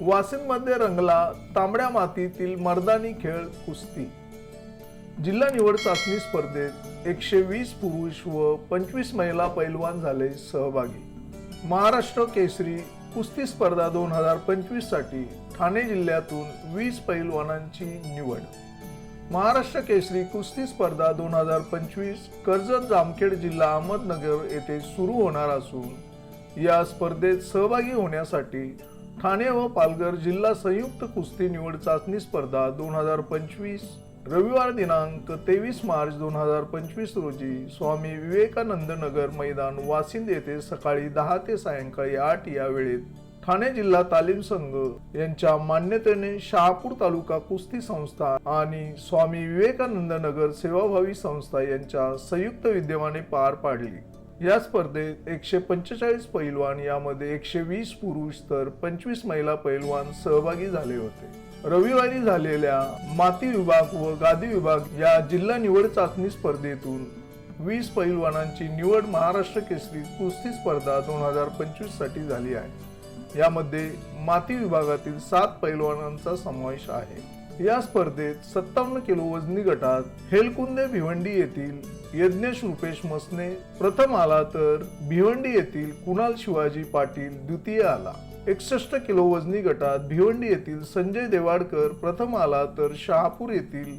वाशिममध्ये रंगला तांबड्या मातीतील मर्दानी खेळ कुस्ती. जिल्हा निवड चाचणी स्पर्धेत एकशे वीस पुरुष व पंचवीस महिला पैलवान झाले सहभागी. महाराष्ट्र केसरी कुस्ती स्पर्धा दोन हजार पंचवीससाठी ठाणे जिल्ह्यातून वीस पैलवानांची निवड. महाराष्ट्र केसरी कुस्ती स्पर्धा दोन हजार पंचवीस कर्जत जामखेड जिल्हा अहमदनगर येथे सुरू होणार असून या स्पर्धेत सहभागी होण्यासाठी ठाणे व पालघर जिल्हा संयुक्त कुस्ती निवड चाचणी स्पर्धा दोन हजार पंचवीस. रविवार दिनांक तेवीस मार्च दोन हजार पंचवीस रोजी स्वामी विवेकानंद नगर मैदान वासिंद येथे सकाळी दहा ते सायंकाळी आठ या वेळेत ठाणे जिल्हा तालीम संघ यांच्या मान्यतेने शहापूर तालुका कुस्ती संस्था आणि स्वामी विवेकानंद नगर सेवाभावी संस्था यांच्या संयुक्त विद्यमाने पार पाडली. या स्पर्धेत एकशे पंचेचाळीस पैलवान यामध्ये एकशे वीस पुरुष तर पंचवीस महिला पैलवान सहभागी झाले होते. रविवारी झालेल्या माती विभाग व गादी विभाग या जिल्हा निवड चाचणी स्पर्धेतून वीस पैलवानांची निवड महाराष्ट्र केसरी कुस्ती स्पर्धा दोन हजार पंचवीससाठी झाली आहे. यामध्ये माती विभागातील सात पैलवानांचा समावेश आहे. या स्पर्धेत सत्तावन्न किलो वजनी गटात हेलकुंदे भिवंडी येथील यज्ञेश रुपेश मसने प्रथम आला तर भिवंडी येथील कुणाल शिवाजी पाटील द्वितीय आला. एकसष्ट किलो वजनी गटात भिवंडी येथील संजय देवाडकर प्रथम आला तर शहापूर येथील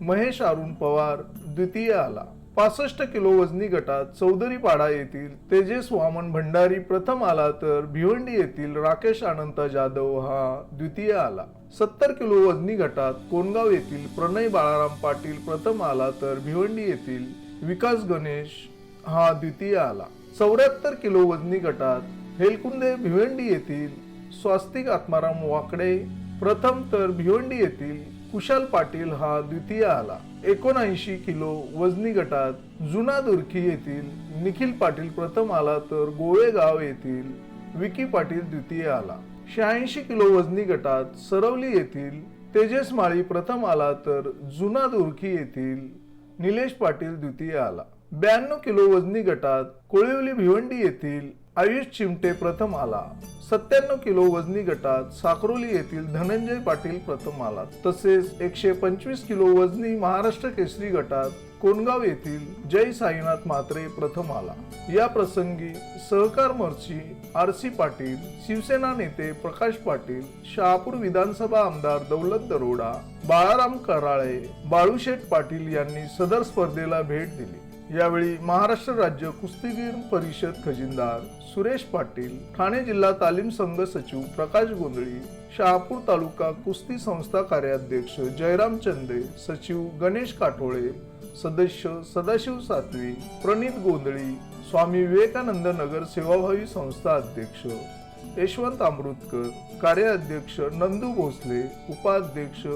महेश अरुण पवार द्वितीय आला. पासष्ट किलो वजनी गटात चौधरीपाडा येथील तेजेस वामन भंडारी प्रथम आला तर भिवंडी येथील राकेश अनंता जाधव हा द्वितीय आला. सत्तर किलो वजनी गटात कोणगाव येथील प्रणय बाळाराम पाटील प्रथम आला तर भिवंडी येथील विकास गणेश हा द्वितीय आला. चौऱ्याहत्तर किलो वजनी गटात हेलकुंदे भिवंडी येथील स्वास्तिक आत्माराम वाकडे प्रथम तर भिवंडी येथील कुशाल पाटील हा द्वितीय आला. एकोणऐंशी किलो वजनी गटात जुना दुर्खी येथील निखिल पाटील प्रथम आला तर गोळेगाव येथील विकी पाटील द्वितीय आला. शहाऐंशी किलो वजनी गटात सरवली येथील तेजस माळी प्रथम आला तर जुना दुर्खी येथील निलेश पाटील द्वितीय आला. ब्याण्णव किलो वजनी गटात कोळिवली भिवंडी येथील आयुष चिमटे प्रथम आला. सत्त्याण्णव किलो वजनी गटात साकरोली येथील धनंजय पाटील प्रथम आला. तसेच एकशे पंचवीस किलो वजनी महाराष्ट्र केसरी गटात कोणगाव येथील जय साईनाथ मात्रे प्रथम आला या प्रसंगी सहकार मोर्ची आर सी पाटील शिवसेना नेते प्रकाश पाटील शहापूर विधानसभा आमदार दौलत दरोडा बाळाराम कराळे बाळूशेठ पाटील यांनी सदर स्पर्धेला भेट दिली. यावेळी महाराष्ट्र राज्य कुस्तीगीर परिषद खजिनदार सुरेश पाटील ठाणे जिल्हा तालीम संघ सचिव प्रकाश गोंधळी शहापूर तालुका कुस्ती संस्था कार्याध्यक्ष जयराम चंदे सचिव गणेश काठोळे सदस्य सदाशिव सातवी प्रणित गोंधळी स्वामी विवेकानंद नगर सेवाभावी संस्था अध्यक्ष यशवंत अमृतकर कार्याध्यक्ष नंदू भोसले उपाध्यक्ष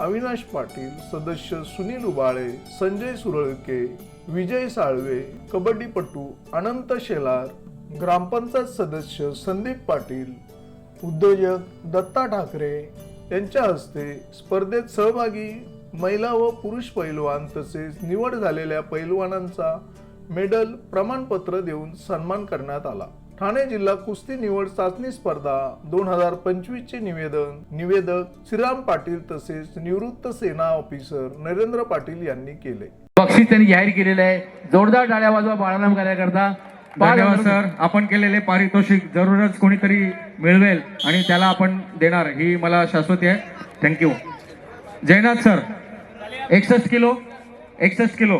अविनाश पाटील सदस्य सुनील उबाळे संजय सुरळके विजय साळवे कबड्डीपटू अनंत शेलार ग्रामपंचायत सदस्य संदीप पाटील उद्योजक दत्ता ठाकरे यांच्या हस्ते स्पर्धेत सहभागी महिला व पुरुष पैलवान तसेच निवड झालेल्या पैलवानांचा मेडल प्रमाणपत्र देऊन सन्मान करण्यात आला. ठाणे जिल्हा कुस्ती निवड चाचणी स्पर्धा दोन हजार पंचवीस चे निवेदन निवेदक श्रीराम पाटील तसेच निवृत्त सेना ऑफिसर नरेंद्र पाटील यांनी केले. बक्षीस त्यांनी जाहीर केलेलं आहे. जोरदार टाळ्या वाजवा बाळाराम कार्यकर्ता. धन्यवाद सर. आपण केलेले पारितोषिक जरूरच कोणीतरी मिळवेल आणि त्याला आपण देणार. ही मला शाश्वती आहे. Thank you Jaynath sir. एकसष्ट किलो एकसष्ट kilo.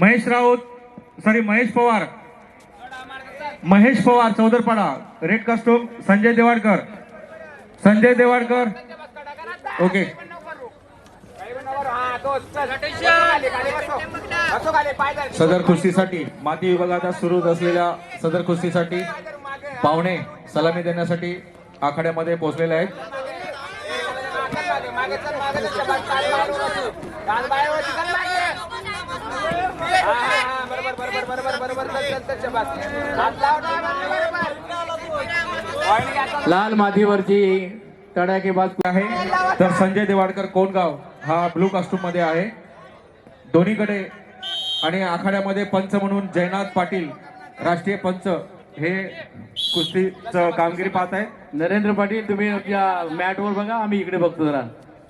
Mahesh Raut sorry Mahesh Pawar. Mahesh Pawar Chaudarpada red custom Sanjay Devadkar Sanjay Devadkar okay. सदर कुस्तीसाठी माती विभागात सुरू असलेल्या सदर कुस्तीसाठी पाहुणे सलामी देण्यासाठी आखाड्यामध्ये पोहोचलेले आहेत. लाल मातीवरची तडाखेबाज आहे? तर संजय देवाडकर कोणगाव हा ब्लू कास्टूममध्ये आहे. दोन्हीकडे आणि आखाड्यामध्ये पंच म्हणून जयनाथ पाटील राष्ट्रीय पंच हे कुस्तीचं कामगिरी पाहत आहे नरेंद्र पाटील तुम्ही तुमच्या मॅटवर बघा आम्ही इकडे बघतो जरा.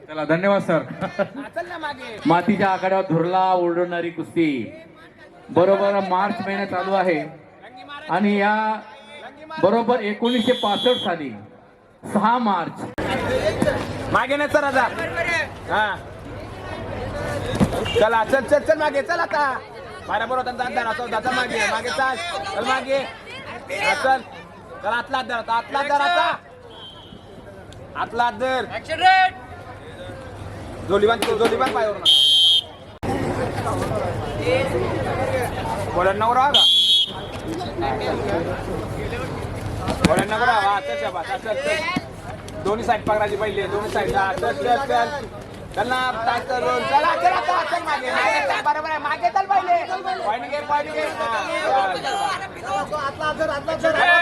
चला धन्यवाद सर. चल ना मागे. मातीच्या आखाड्यावर धुरला ओरडणारी कुस्ती. बरोबर मार्च महिना चालू आहे. आणि या बरोबर एकोणीसशे पासष्ट साली सहा मार्च. मागे नाही चल आता. हा. चला चल चल चल मागे चल आता. बारा बरोबर दादा दादा चौदा चल मागे मागे चल. चल मागे. चल. चल आतला आता आतला धर आता. आतला धर. जोलीबान जोलीबान पायावर बोला राहा का बोला राहा हा, चल दोन्ही साईड पकडायची पहिले दोन्ही साईड हा, चला आता मागे. मागे बरोबर आहे. मागे चल पहिले. पॉईंट घे पॉईंट घे.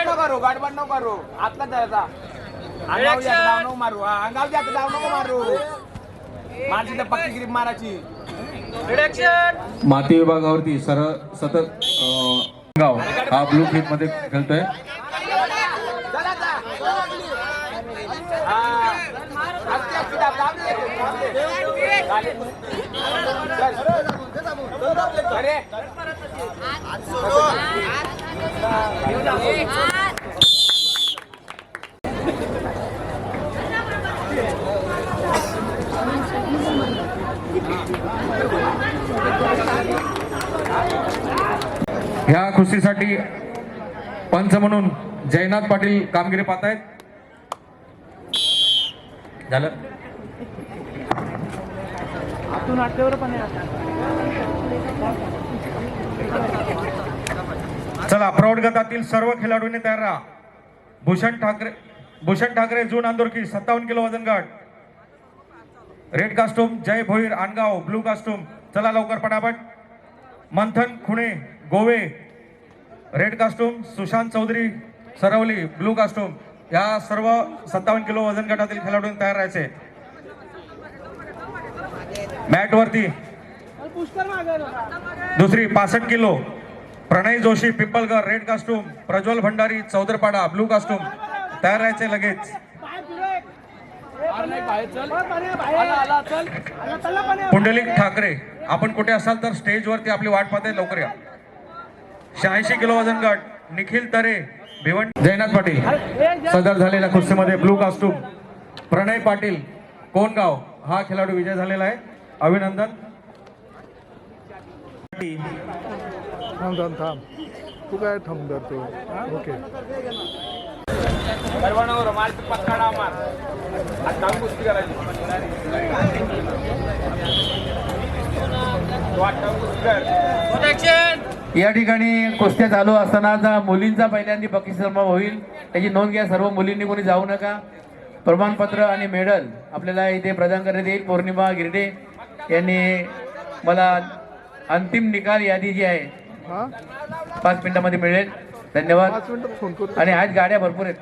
नको करू गडबड नको करू. आतला जायचा. अंगाव नको मारू. हा अंगाव द्या धाव नको मारू. मारची तर पक्की ग्रीप मारायची. माती विभागावरती सर सतत गाव हा ब्लू क्लिपमध्ये खेळतोय. चल आता हा असते असते दाब दाब दे, दाब दे. चालेल. चल. अरे ह्या कुस्तीसाठी पंच म्हणून जयनाथ पाटील कामगिरी पाहत आहेत झालं चला प्रौढ गटातील सर्व खेळाडूंनी तयार राहा. भूषण ठाकरे भूषण ठाकरे जून आंदोरकी सत्तावन्न किलो वजन गाठ red costume Jay Bhoir Angaon blue costume. चला लवकर पटापट. Manthan Khune Gove red costume Sushant Chaudhari Saravali blue costume या सर्व सत्तावन्न किलो वजन गटातील खेळाडूंनी तयार राहायचे. मॅट वरती. दुसरी पासष्ट kilo Pranay Joshi Pimpalkar red costume Prajwal Bhandari Chaudarpada blue costume तयार राहायचे लगेच. पुंडलिक ठाकरे आपण कुठे असाल तर स्टेजवरती आपली वाट पाहते लवकर या. शहाऐंशी किलो वजन गट निखिल तरे भिवंडी. जयनाथ पाटील सदर झालेल्या कुस्तीमध्ये ब्लू कास्टूम प्रणय पाटील कोणगाव हा खेळाडू विजय झालेला आहे. अभिनंदन. थांब थांब थांब. तू काय थांब धरतो ओके. कुस्ती करायची या ठिकाणी कुस्त्या चालू असताना आता मुलींचा पहिल्यांदा बक्षीस समारंभ होईल. त्याची नोंद घ्या सर्व मुलींनी कोणी जाऊ नका. प्रमाणपत्र आणि मेडल आपल्याला इथे प्रदान करण्यात येईल. पौर्णिमा गिरडे यांनी मला अंतिम निकाल यादी जी आहे हा? पाच मिनिटामध्ये मिळेल. धन्यवाद. आणि आज गाड्या भरपूर आहेत.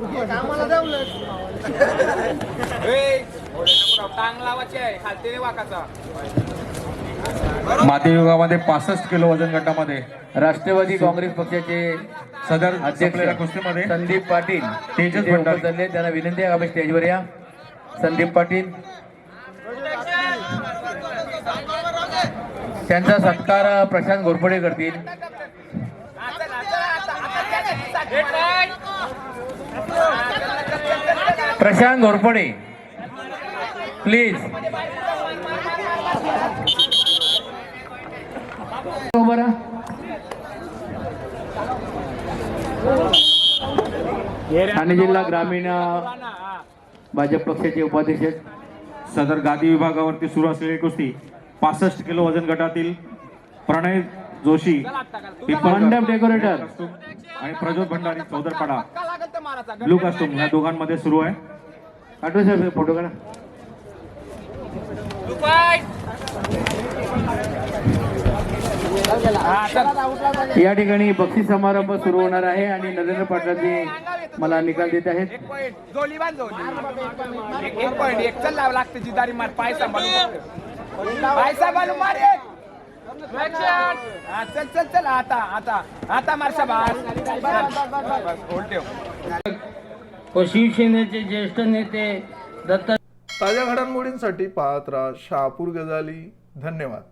फोन करतो लगेच ए, ओढे नको राव. टांग लावायची आहे. खालती नाही वाकाचा. माती विभागामध्ये पासष्ट किलो वजन गटामध्ये राष्ट्रवादी काँग्रेस पक्षाचे सदर अध्यक्ष कुस्तीमध्ये संदीप पाटील तेजस झाले. त्यांना विनंती आहे आपण स्टेजवर या. संदीप पाटील. त्यांचा सत्कार प्रशांत घोरपडे करतील. प्रशांत घोरपडे. प्लीज ठाणे जिल्हा ग्रामीण भाजप पक्षाचे उपाध्यक्ष सदर गादी विभागावरती सुरू असलेली कुस्ती पासष्ट किलो वजन गटातील प्रणय जोशी मंडप डेकोरेटर आणि प्रज्वल भंडारी चौदरपाडा ब्लू कॉस्ट्युम या दोघांमध्ये सुरू आहे. आठवण साहेब फोटो काढा. या ठिकाणी बक्षीस समारंभ सुरू होणार आहे आणि नरेंद्र पाटलांजी मला निकाल देत आहेत. चल चल चल चल. आता आता. आता मार शाबास. होल्ड ठेव. व शिवसेनेचे ज्येष्ठ नेते दत्ता ताज्या घडामोडींसाठी पाहत राहा शहापूर गजाली. धन्यवाद.